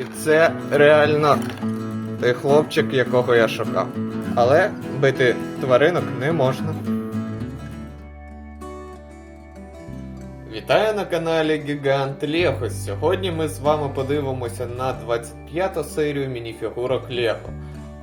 І це реально той хлопчик, якого я шукав. Але бити тваринок не можна. Вітаю на каналі Гігант Лего. Сьогодні ми з вами подивимося на 25 серію мініфігурок Лего.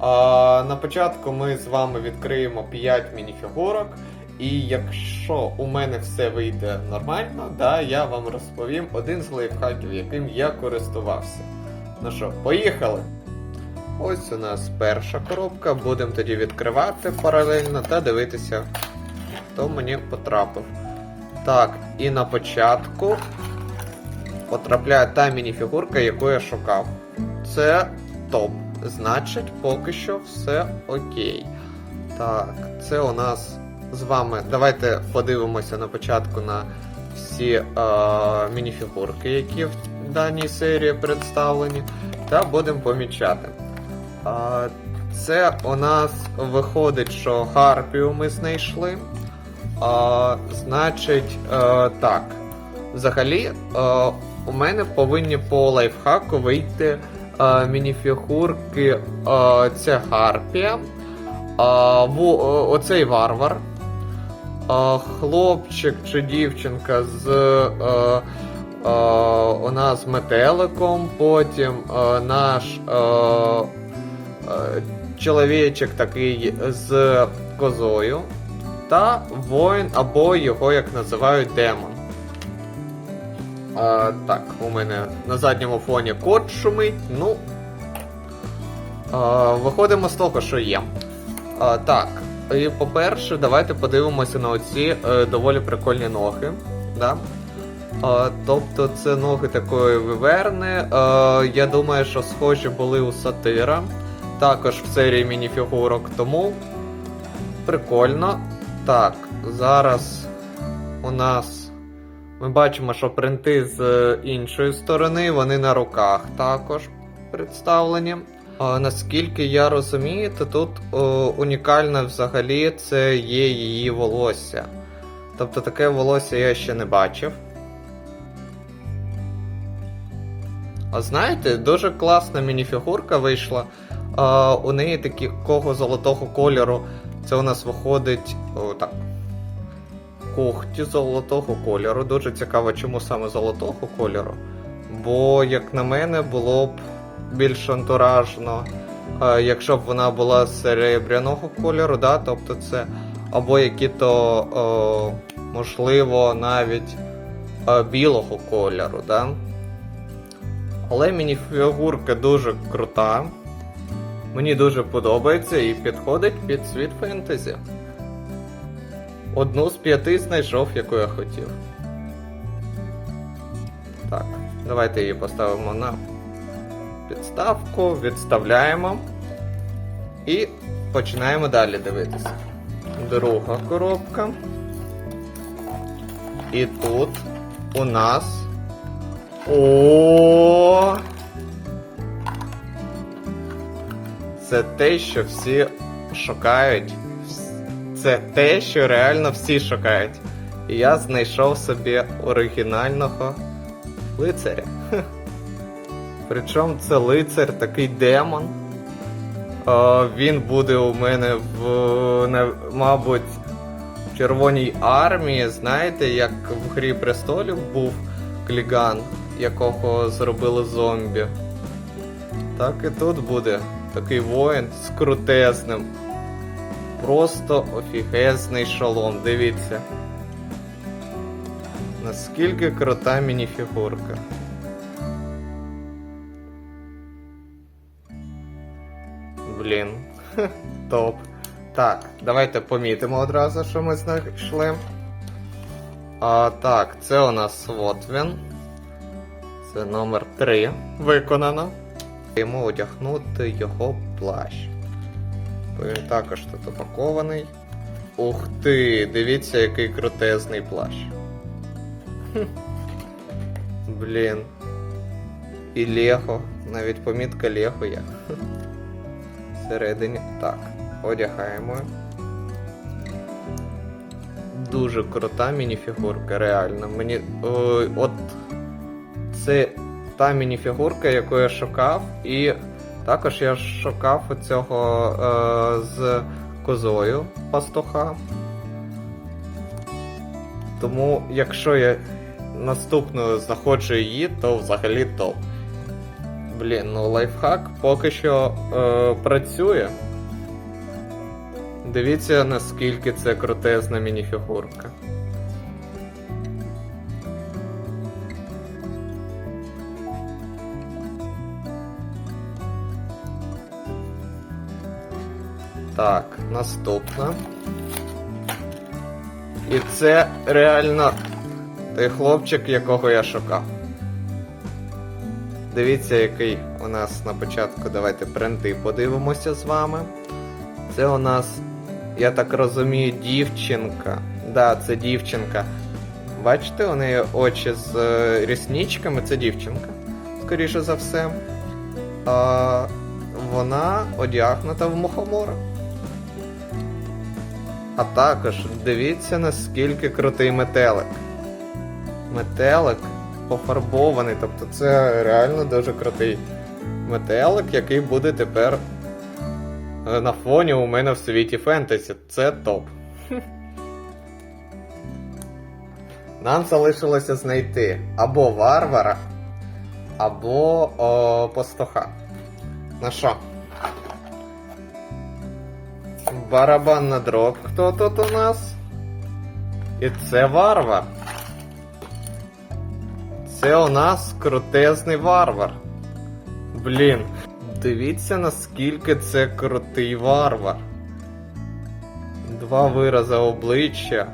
А, на початку ми з вами відкриємо 5 мініфігурок. І якщо у мене все вийде нормально, да, я вам розповім один з лайфхаків, яким я користувався. Ну що, поїхали! Ось у нас перша коробка. Будемо тоді відкривати паралельно та дивитися, хто мені потрапив. Так, і на початку потрапляє та мініфігурка, яку я шукав. Це топ. Значить, поки що все окей. Так, це у нас з вами. Давайте подивимося на початку на всі е, мініфігурки, які в даній серії представлені, та будемо помічати. А, Це у нас виходить, що Гарпію ми знайшли. А, Значить, е, так. Взагалі, е, у мене повинні по лайфхаку вийти е, мініфігурки. Е, це Гарпія. А, во, оцей варвар. А, хлопчик чи дівчинка з е, е, у нас з метеликом, потім е, наш е, е, чоловічок такий з козою, та воїн або його, як називають, демон. Е, так, у мене на задньому фоні кот шумить. Ну. Е, виходимо з того, що є. А, так, і по-перше, давайте подивимося на оці е, доволі прикольні ноги. Да? А, тобто це ноги такої виверни. Е, я думаю, що схожі були у сатира. Також в серії мініфігурок, тому прикольно. Так, зараз у нас ми бачимо, що принти з е, іншої сторони, вони на руках також представлені. А, наскільки я розумію, то тут о, унікальне взагалі це є її волосся. Тобто таке волосся я ще не бачив. А знаєте, дуже класна мініфігурка вийшла. А, у неї такого золотого кольору. Це у нас виходить. О, так. Когті золотого кольору. Дуже цікаво, чому саме золотого кольору. Бо, як на мене, було б більш антуражно, е, якщо б вона була серебряного кольору, да? тобто це або які-то, можливо, навіть е, білого кольору. Да? Але мініфігурка дуже крута. Мені дуже подобається і підходить під світ фентезі. Одну з п'яти знайшов, яку я хотів. Так, давайте її поставимо на підставку, відставляємо і починаємо далі дивитися. Друга коробка. І тут у нас. О! Це те, що всі шукають. Це те, що реально всі шукають. І я знайшов собі оригінального лицаря. Причому це лицар, такий демон. Е, він буде у мене в, на- мабуть, в Червоній армії. Знаєте, як в Грі престолів був Кліган, якого зробили зомбі. Так і тут буде такий воїн з крутезним. Просто офігезний шолом, дивіться. Наскільки крута мініфігурка. Блін, топ. Так, давайте помітимо одразу, що ми знайшли. А, так, це у нас от він. Це номер 3 виконано. Йому одягнути його плащ. Він також тут упакований. Ух ти! Дивіться, який крутезний плащ. Хм. Блін. І Лего. Навіть помітка Лего є. Всередині. Так, одягаємо. Дуже крута мініфігурка, реально. Мені. Ой, от. Це та мініфігурка, яку я шукав, і також я шукав цього е, з козою пастуха. Тому, якщо я наступною знаходжу її, то взагалі топ. Блін, ну лайфхак поки що е, працює. Дивіться, наскільки це крутезна мініфігурка. Так, наступна. І це реально той хлопчик, якого я шукав. Дивіться, який у нас на початку. Давайте бренди подивимося з вами. Це у нас, я так розумію, дівчинка. Да, це дівчинка. Бачите, у неї очі з е, рісничками, це дівчинка, скоріше за все. А, вона одягнута в мухомора. А також дивіться, наскільки крутий метелик. Метелик пофарбований, тобто це реально дуже крутий метелик, який буде тепер е, на фоні у мене в світі фентезі. Це топ. Нам залишилося знайти або варвара, або о, пастуха. Ну що? Барабан на дроб. Хто тут у нас? І це варвар. Це у нас крутезний варвар. Блін, дивіться наскільки це крутий варвар. Два вирази обличчя.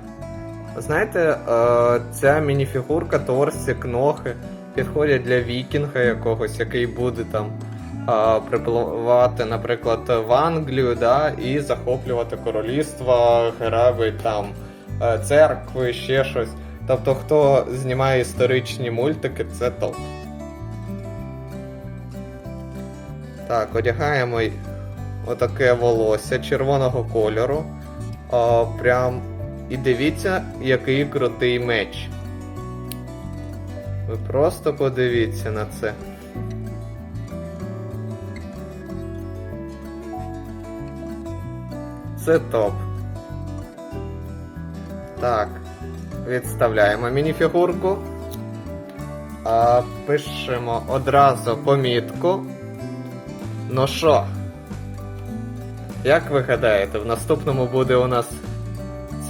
Знаєте, е, ця мініфігурка, торсик, ноги підходять для вікінга якогось, який буде там припливати, наприклад, в Англію, да, і захоплювати королівства, граби там е, церкви, ще щось. Тобто, хто знімає історичні мультики, це топ. Так, одягаємо отаке волосся червоного кольору. А, прям. І дивіться, який крутий меч. Ви просто подивіться на це. Це топ. Так. Відставляємо мініфігурку. А, пишемо одразу помітку. Ну що? Як ви гадаєте, в наступному буде у нас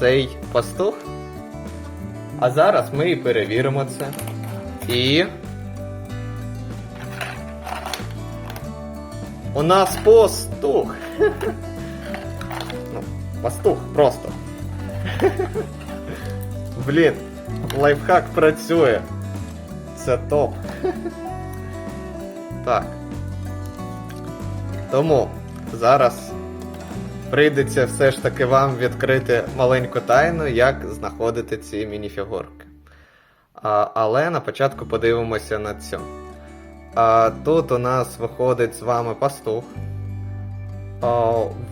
цей пастух? А зараз ми і перевіримо це. І. У нас пастух! Пастух просто. Блін, лайфхак працює. Це топ. Так. Тому зараз прийдеться все ж таки вам відкрити маленьку тайну, як знаходити ці мініфігурки. А, але на початку подивимося на цю. А, тут у нас виходить з вами пастух.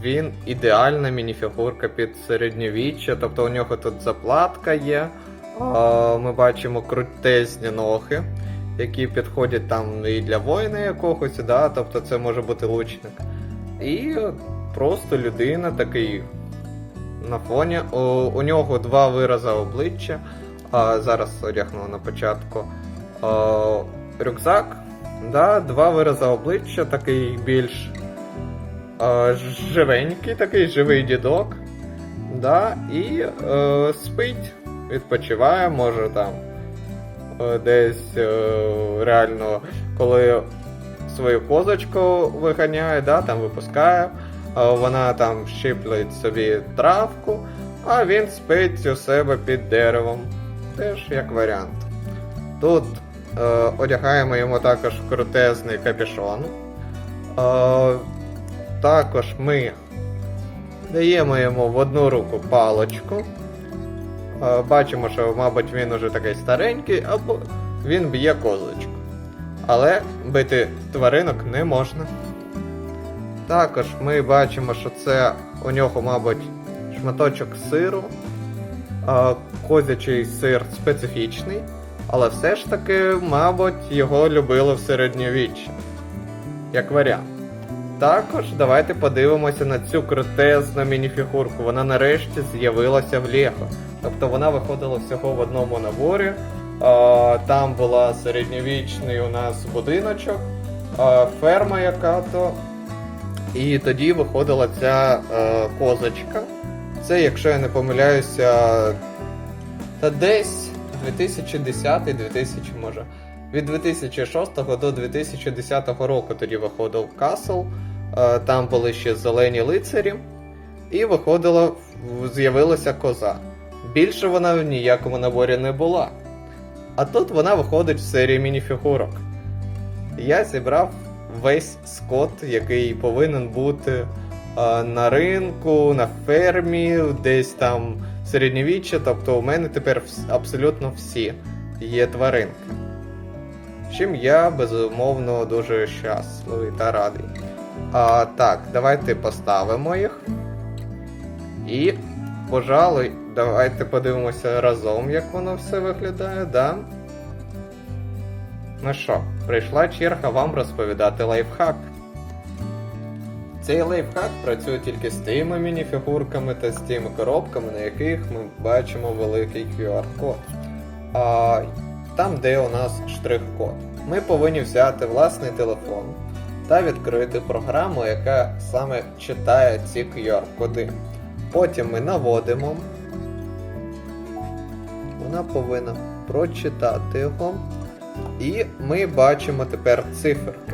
Він ідеальна мініфігурка під середньовіччя, тобто у нього тут заплатка є. Ми бачимо крутезні ноги, які підходять там і для воїна якогось, да? тобто це може бути лучник. І просто людина такий на фоні. У, у нього два вирази обличчя. А, зараз одягну на початку а, рюкзак. Да, Два вирази обличчя, такий більш живенький, такий живий дідок. Да, І е, спить, відпочиває, може там е, десь е, реально, коли свою козочку виганяє, да, там випускає, е, вона там щиплить собі травку, а він спить у себе під деревом. Теж як варіант. Тут е, одягаємо йому також крутезний капюшон. Е, також ми даємо йому в одну руку палочку. Бачимо, що, мабуть, він уже такий старенький, або він б'є козочку. Але бити тваринок не можна. Також ми бачимо, що це у нього, мабуть, шматочок сиру. Козячий сир специфічний. Але все ж таки, мабуть, його любили в середньовіччі. Як варіант. Також давайте подивимося на цю крутезну мініфігурку. Вона нарешті з'явилася в Лего. Тобто вона виходила всього в одному наборі. Там була середньовічний у нас будиночок, ферма яка-то. І тоді виходила ця е, козочка. Це, якщо я не помиляюся, та десь 2010-2000, може. Від 2006 до 2010 року тоді виходив Castle. Е, Там були ще зелені лицарі. І виходила, з'явилася коза. Більше вона в ніякому наборі не була. А тут вона виходить в серії мініфігурок. Я зібрав весь скот, який повинен бути е, на ринку, на фермі, десь там середньовіччя. Тобто у мене тепер абсолютно всі є тваринки. Чим я безумовно дуже щасливий та радий. А, так, давайте поставимо їх. І, пожалуй, давайте подивимося разом, як воно все виглядає, да? Ну що, прийшла черга вам розповідати лайфхак. Цей лайфхак працює тільки з тими мініфігурками та з тими коробками, на яких ми бачимо великий QR-код. А, там, де у нас штрих-код. Ми повинні взяти власний телефон та відкрити програму, яка саме читає ці QR-коди. Потім ми наводимо. Вона повинна прочитати його. І ми бачимо тепер циферки.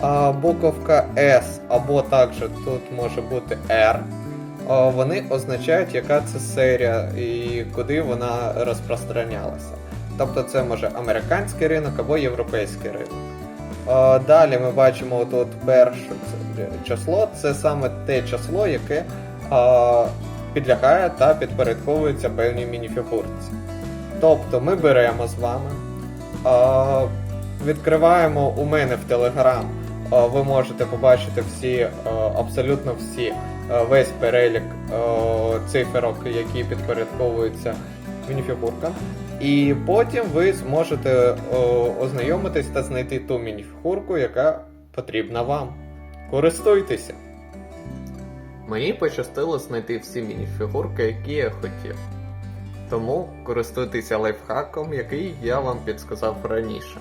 А буковка S або також тут може бути R. Вони означають, яка це серія і куди вона розпространялася. Тобто це може американський ринок або європейський ринок. Далі ми бачимо тут перше число, це саме те число, яке підлягає та підпорядковується певній мініфігурці. Тобто ми беремо з вами, відкриваємо у мене в Telegram, ви можете побачити всі, абсолютно всі, весь перелік циферок, які підпорядковуються мініфігуркам. І потім ви зможете о, ознайомитись та знайти ту мініфігурку, яка потрібна вам. Користуйтеся! Мені пощастило знайти всі мініфігурки, які я хотів. Тому користуйтеся лайфхаком, який я вам підсказав раніше.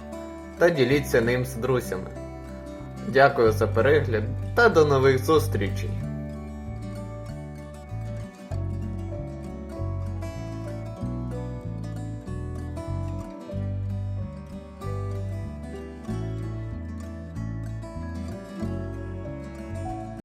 Та діліться ним з друзями. Дякую за перегляд та до нових зустрічей!